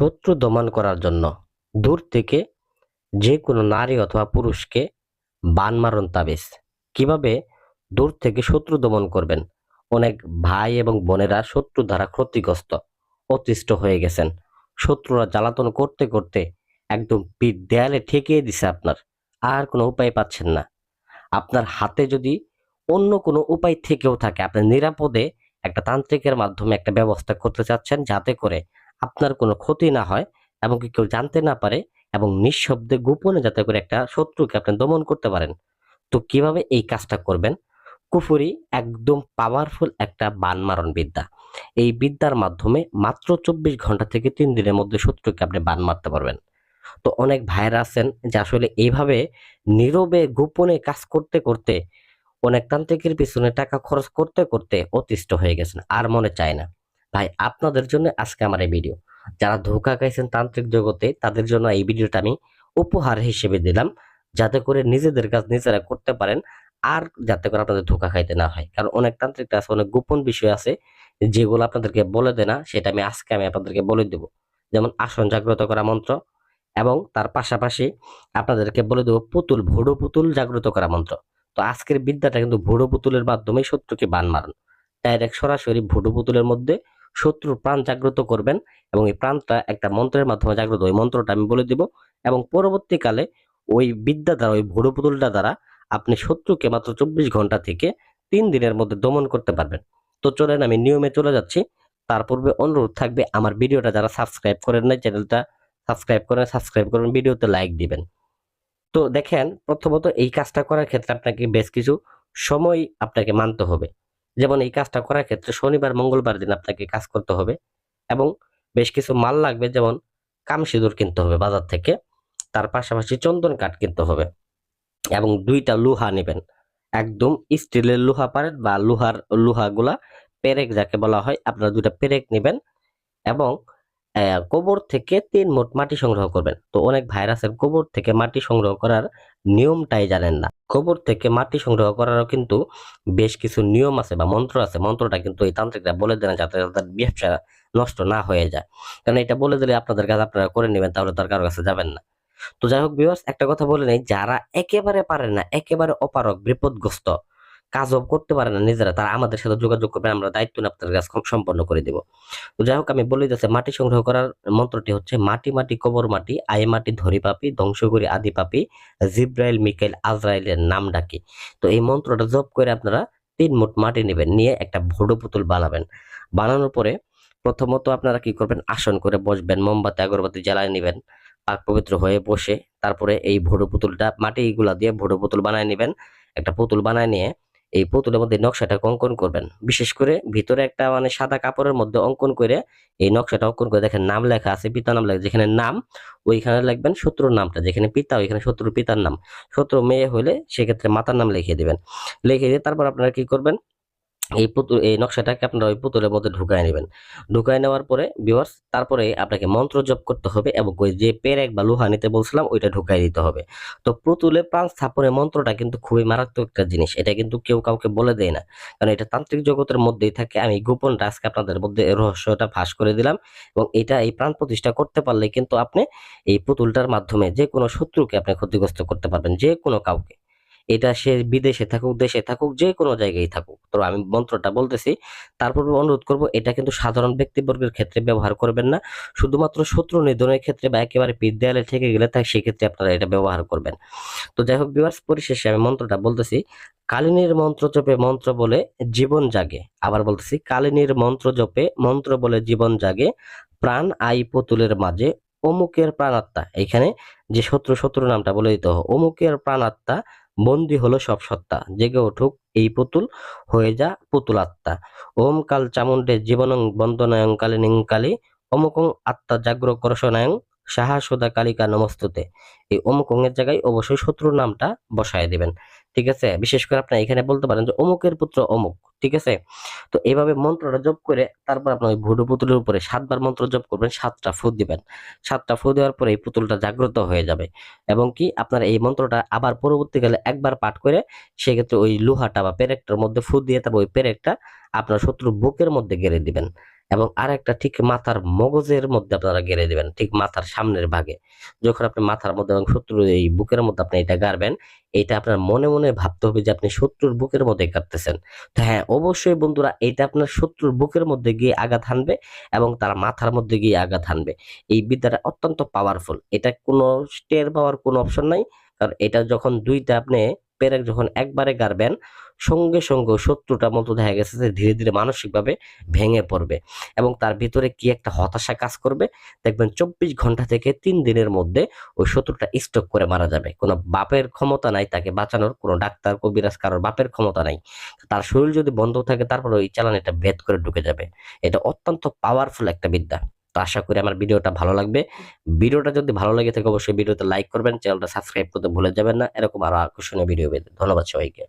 শত্রু দমন করার জন্য দূর থেকে যে কোনো নারী অথবা পুরুষকে বান মারণ তাবিজ। কীভাবে? দূর থেকে শত্রু দমন করবেন। অনেক ভাই এবং বোনেরা শত্রু দ্বারা ক্ষতিগ্রস্ত, অতিষ্ঠ হয়ে গেছেন। শত্রুরা জ্বালাতন করতে করতে একদম পিঠ দেয়ালে ঠেকিয়ে দিছে আপনার। আর কোনো উপায় পাচ্ছেন না। আপনার হাতে যদি অন্য কোনো উপায় থেকেও থাকে, আপনি নিরাপদে একটা তান্ত্রিকের মাধ্যমে একটা ব্যবস্থা করতে চাচ্ছেন যাতে করে আপনার কোনো ক্ষতি না হয় এবং কি কেউ জানতে না পারে এবং নিঃশব্দে গোপনে যাতে করে একটা শত্রুকে আপনি দমন করতে পারেন। তো কীভাবে এই কাজটা করবেন? কুফুরি একদম পাওয়ারফুল একটা বান মারণ বিদ্যা। এই বিদ্যার মাধ্যমে মাত্র চব্বিশ ঘণ্টা থেকে তিন দিনের মধ্যে শত্রুকে আপনি বান মারতে পারবেন। তো অনেক ভাইরা আছেন যে আসলে এইভাবে নীরবে গোপনে কাজ করতে করতে অনেক তান্ত্রিকের পিছনে টাকা খরচ করতে করতে অতিষ্ঠ হয়ে গেছেন, আর মনে চায় না। ভাই আপনাদের জন্য আজকে আমার এই ভিডিও যারা ধোকা খাইছেন তান্ত্রিক জগতে, তাদের জন্য এই ভিডিওটা আমি উপহার হিসেবে দিলাম, যাতে করে নিজেদের কাজ নিজেরা করতে পারেন, আর যাতে করে আপনাদের ধোকা খাইতে না হয়। কারণ অনেক তান্ত্রিক আছে, অনেক গোপন বিষয় আছে, যেগুলো আপনাদেরকে বলে দেয় না, সেটা আমি আজকে আমি আপনাদেরকে বলে দেবো। যেমন আসন জাগ্রত করা মন্ত্র এবং তার পাশাপাশি আপনাদেরকে বলে দেবো পুতুল, ভোড়ো পুতুল জাগ্রত করা মন্ত্র। তো আজকের বিদ্যাটা কিন্তু ভোড়ো পুতুলের মাধ্যমে শত্রুকে বান মারুন। ডাইরেক্ট সরাসরি ভোড়ো পুতুলের মধ্যে শত্রুর প্রাণ জাগ্রত করবেন এবং এই প্রাণটা একটা মন্ত্রের মাধ্যমে জাগ্রত, ওই মন্ত্রটা আমি বলে দিব। এবং পরবর্তীকালে ওই বিদ্যা দ্বারা, ওই ভোড়ো পুতুলটা দ্বারা আপনি শত্রুকে মাত্র চব্বিশ ঘণ্টা থেকে তিন দিনের মধ্যে দমন করতে পারবেন। তো চলেন আমি নিয়মে চলে যাচ্ছি। তার পূর্বে অনুরোধ থাকবে, আমার ভিডিওটা যারা সাবস্ক্রাইব করেন নাই, চ্যানেলটা সাবস্ক্রাইব করেন সাবস্ক্রাইব করেন, ভিডিওতে লাইক দিবেন। তো দেখেন, প্রথমত এই কাজটা করার ক্ষেত্রে আপনাকে বেশ কিছু সময় আপনাকে মানতে হবে। যেমন এই কাজটা করার ক্ষেত্রে শনিবার, মঙ্গলবার দিন আপনাকে কাজ করতে হবে এবং বেশ কিছু মাল লাগবে, যেমন কাম সিঁদুর কিনতে হবে বাজার থেকে, তার পাশাপাশি চন্দন কাঠ কিনতে হবে এবং দুইটা লোহা নেবেন। একদম স্টিলের লোহা পারেন বা লোহার, লোহাগুলা পেরেক যাকে বলা হয়, আপনারা দুইটা পেরেক নেবেন এবং গোবর থেকে তিন মোট মাটি সংগ্রহ করবেন। তো অনেক ভাইরাসের গোবর থেকে মাটি সংগ্রহ করার নিয়মটাই জানেন না। গোবর থেকে মাটি সংগ্রহ করারও কিন্তু বেশ কিছু নিয়ম আছে বা মন্ত্র আছে। মন্ত্রটা কিন্তু এই তান্ত্রিকরা বলে দেন যাতে তাদের ব্যবসা নষ্ট না হয়ে যায়। কারণ এটা বলে দিলে আপনাদের কাছে আপনারা করে নেবেন, তাহলে তার কারও কাছে যাবেন না। তো যাই হোক বিবাস একটা কথা বলে নেই, যারা একেবারে পারে না, একেবারে অপারক বিপদগ্রস্ত কাজও করতে পারে না নিজেরা, তারা আমাদের সাথে যোগাযোগ করবে, আমরা দায়িত্ব নিয়ে আপনাদের কাজ সম্পন্ন করে দিব। তো যাই হোক, আমি বলে দিচ্ছি মাটি সংগ্রহ করার মন্ত্রটি হচ্ছে, মাটি মাটি, কবর মাটি, আয় মাটি, ধরি পাপি, ধ্বংস করি আদি পাপি, জিব্রাইল, মিকাইল, আজরাইলের নাম ডাকি। তো এই মন্ত্রটা জপ করে আপনারা তিন মুঠ মাটি নেবেন, নিয়ে একটা ভোডো পুতুল বানাবেন। বানানোর পরে প্রথমত আপনারা কি করবেন, আসন করে বসবেন, মোমবাতি, আগরবাতি জ্বালায় নেবেন, পাক পবিত্র হয়ে বসে তারপরে এই ভোডো পুতুলটা মাটিগুলা দিয়ে ভোডো পুতুল বানায় নেবেন। একটা পুতুল বানায় নিয়ে এই পুতুলের মধ্যে নকশাটা অঙ্কন করবেন। বিশেষ করে ভিতরে একটা মানে সাদা কাপড়ের মধ্যে অঙ্কন করে এই নকশাটা অঙ্কন করে দেখেন নাম লেখা আছে পিতা নাম লেখা, যেখানে নাম ওইখানে লিখবেন শত্রুর নামটা, যেখানে পিতা ওইখানে শত্রুর পিতার নাম। শত্রু মেয়ে হলে সেক্ষেত্রে মাতার নাম লিখিয়ে দেবেন। লিখে দিয়ে তারপর আপনারা কি করবেন? এই পুতুল এই নকশাটাকে আপনারা ওই পুতুলের মধ্যে ঢুকায় নেবেন। ঢুকায় নেওয়ার পরে ভিউয়ার্স তারপরে আপনাকে মন্ত্র জপ করতে হবে এবং ওই যে পেরেক বা লোহা নিতে বলছিলাম, ওইটা ঢুকাই দিতে হবে। তো পুতুলে প্রাণ স্থাপনের মন্ত্রটা কিন্তু খুবই মারাত্মক একটা জিনিস। এটা কিন্তু কেউ কাউকে বলে দেয় না। কারণ এটা তান্ত্রিক জগতের মধ্যেই থাকে। আমি গোপন আজকে আপনাদের মধ্যে রহস্যটা ফাঁস করে দিলাম এবং এটা এই প্রাণ প্রতিষ্ঠা করতে পারলে কিন্তু আপনি এই পুতুলটার মাধ্যমে যে কোনো শত্রুকে আপনি ক্ষতিগ্রস্ত করতে পারবেন, যে কোনো কাউকে। এটা সে বিদেশে থাকুক, দেশে থাকুক, যে কোনো জায়গায় থাকুক। তো আমি মন্ত্রটা বলতেছি, তারপর অনুরোধ করব, এটা কিন্তু সাধারণ ব্যক্তিবর্গের ক্ষেত্রে ব্যবহার করবেন না। শুধুমাত্র শত্রু নিধনের ক্ষেত্রে বা একেবারে বিদ্যালয়ে থেকে গেলে তাই সেক্ষেত্রে আপনারা এটা ব্যবহার করবেন। তো যাই হোক বিভার্স পরিশেষে আমি মন্ত্রটা বলতেছি, কালিনীর মন্ত্র জপে মন্ত্র বলে জীবন জাগে। আবার বলতেছি, কালিনীর মন্ত্র জপে মন্ত্র বলে জীবন জাগে, প্রাণ আই পুতুলের মাঝে, অমুকের প্রাণাত্মা। এখানে যে শত্রু শত্রু নামটা বলে দিতে অমুকের প্রাণাত্মা বন্দি হলো সব সত্তা, জেগে উঠুক এই পুতুল, হয়ে যা পুতুল আত্মা। ওম কাল চামুণ্ডে জীবনং বন্দনায়ং নিং কালী, অমুকং আত্মা জাগ্র করসনায়ং, সাহা সদা কালিকা নমস্তুতে। এই অমুকং এর জায়গায় অবশ্যই শত্রুর নামটা বসায় দিবেন। ঠিক আছে? বিশেষ করে আপনি এখানে বলতে পারেন যে অমুকের পুত্র অমুক, ঠিক আছে? তো এইভাবে মন্ত্রটা জপ করে তারপর আপনার ওই ভুডু পুতুলের উপরে সাতবার মন্ত্র জপ করবেন, সাতটা ফু দিবেন। সাতটা ফু দেওয়ার পরে এই পুতুলটা জাগ্রত হয়ে যাবে। এবং কি আপনার এই মন্ত্রটা আবার পরবর্তীকালে একবার পাঠ করে সেক্ষেত্রে ওই লোহাটা বা পেরেকটার মধ্যে ফু দিয়ে তারপর ওই পেরেকটা আপনার শত্রুর বুকের মধ্যে গেড়ে দিবেন। এবং আর একটা ঠিক মাথার মগজের মধ্যে আপনারা গেড়ে দেবেন, ঠিক মাথার সামনের ভাগে। যখন আপনি মাথার মধ্যে এবং শত্রুর এই বুকের মধ্যে আপনি এটা গাড়বেন, এটা আপনার মনে মনে ভাবতে হবে যে আপনি শত্রুর বুকের মধ্যে কাটতেছেন তো হ্যাঁ অবশ্যই বন্ধুরা এটা আপনার শত্রুর বুকের মধ্যে গিয়ে আঘাত হানবে এবং তার মাথার মধ্যে গিয়ে আঘাত হানবে। এই বিদ্যাটা অত্যন্ত পাওয়ারফুল এটা কোনো স্টের পাওয়ার কোনো অপশন নাই। কারণ এটা যখন দুইটা আপনি পেরেক যখন একবারে গাড়বেন, সঙ্গে সঙ্গে শত্রুটার মতো দেখা গেছে যে ধীরে ধীরে মানসিকভাবে ভেঙে পড়বে এবং তার ভিতরে কি একটা হতাশা কাজ করবে? দেখবেন চব্বিশ ঘণ্টা থেকে তিন দিনের মধ্যে ওই শত্রুটা স্টক করে মারা যাবে। কোনো বাপের ক্ষমতা নাই তাকে বাঁচানোর, কোনো ডাক্তার, কবিরাজ কারোর বাপের ক্ষমতা নাই। তার শরীর যদি বন্ধ থাকে, তারপর ওই চালানিটা ভেদ করে ঢুকে যাবে। এটা অত্যন্ত পাওয়ারফুল একটা বিদ্যা। তো আশা করি আমার ভিডিওটা ভালো লাগবে। ভিডিওটা যদি ভালো লাগে থাকে অবশ্যই ভিডিওতে লাইক করবেন, চ্যানেলটা সাবস্ক্রাইব করতে ভুলে যাবেন না। এরকম আরও আকর্ষণীয় ভিডিও পেতে ধন্যবাদ সবাইকে।